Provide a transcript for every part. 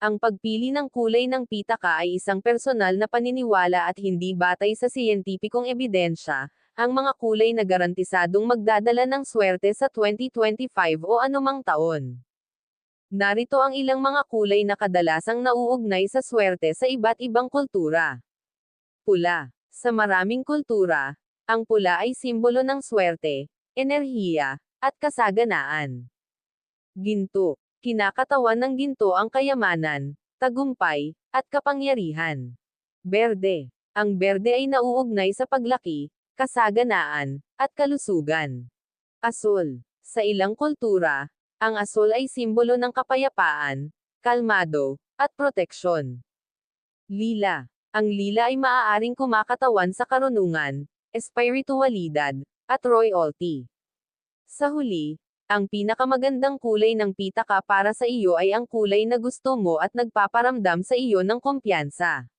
Ang pagpili ng kulay ng pitaka ay isang personal na paniniwala at hindi batay sa siyentipikong ebidensya, ang mga kulay na garantisadong magdadala ng swerte sa 2025 o anumang taon. Narito ang ilang mga kulay na kadalasang nauugnay sa swerte sa iba't ibang kultura. Pula. Sa maraming kultura, ang pula ay simbolo ng swerte, enerhiya, at kasaganaan. Ginto. Kinakatawan ng ginto ang kayamanan, tagumpay, at kapangyarihan. Berde. Ang berde ay nauugnay sa paglaki, kasaganaan, at kalusugan. Asul. Sa ilang kultura, ang asul ay simbolo ng kapayapaan, kalmado, at proteksyon. Lila. Ang lila ay maaaring kumakatawan sa karunungan, espiritualidad, at royalty. Sa huli, ang pinakamagandang kulay ng pitaka para sa iyo ay ang kulay na gusto mo at nagpaparamdam sa iyo ng kumpiyansa.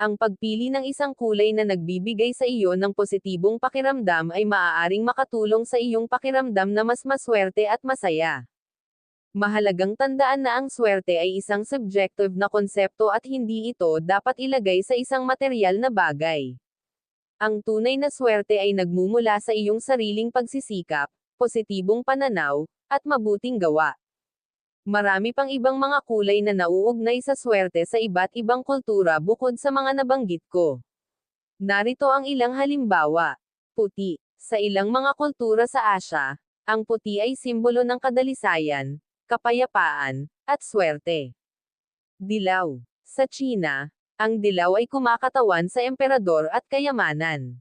Ang pagpili ng isang kulay na nagbibigay sa iyo ng positibong pakiramdam ay maaaring makatulong sa iyong pakiramdam na mas maswerte at masaya. Mahalagang tandaan na ang swerte ay isang subjective na konsepto at hindi ito dapat ilagay sa isang material na bagay. Ang tunay na swerte ay nagmumula sa iyong sariling pagsisikap, positibong pananaw, at mabuting gawa. Marami pang ibang mga kulay na nauugnay sa swerte sa iba't ibang kultura bukod sa mga nabanggit ko. Narito ang ilang halimbawa. Puti. Sa ilang mga kultura sa Asya, ang puti ay simbolo ng kadalisayan, kapayapaan, at swerte. Dilaw. Sa China, ang dilaw ay kumakatawan sa emperador at kayamanan.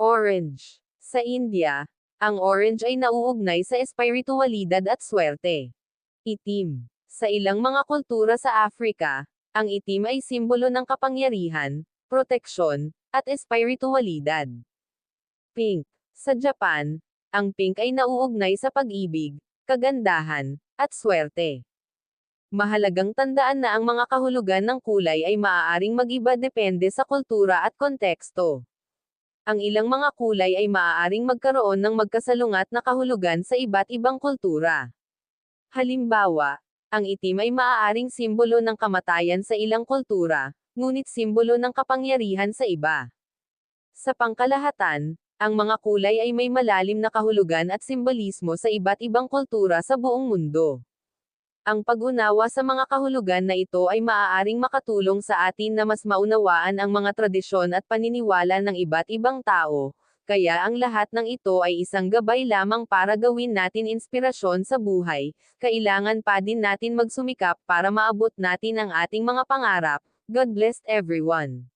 Orange. Sa India, ang orange ay nauugnay sa espiritualidad at swerte. Itim. Sa ilang mga kultura sa Afrika, ang itim ay simbolo ng kapangyarihan, proteksyon, at espiritualidad. Pink. Sa Japan, ang pink ay nauugnay sa pag-ibig, kagandahan, at swerte. Mahalagang tandaan na ang mga kahulugan ng kulay ay maaaring mag-iba depende sa kultura at konteksto ang ilang mga kulay ay maaaring magkaroon ng magkasalungat na kahulugan sa iba't ibang kultura. Halimbawa, ang itim ay maaaring simbolo ng kamatayan sa ilang kultura, ngunit simbolo ng kapangyarihan sa iba. Sa pangkalahatan, ang mga kulay ay may malalim na kahulugan at simbolismo sa iba't ibang kultura sa buong mundo. Ang pag-unawa sa mga kahulugan na ito ay maaaring makatulong sa atin na mas maunawaan ang mga tradisyon at paniniwala ng iba't ibang tao, kaya ang lahat ng ito ay isang gabay lamang para gawin natin inspirasyon sa buhay, kailangan pa din natin magsumikap para maabot natin ang ating mga pangarap. God bless everyone.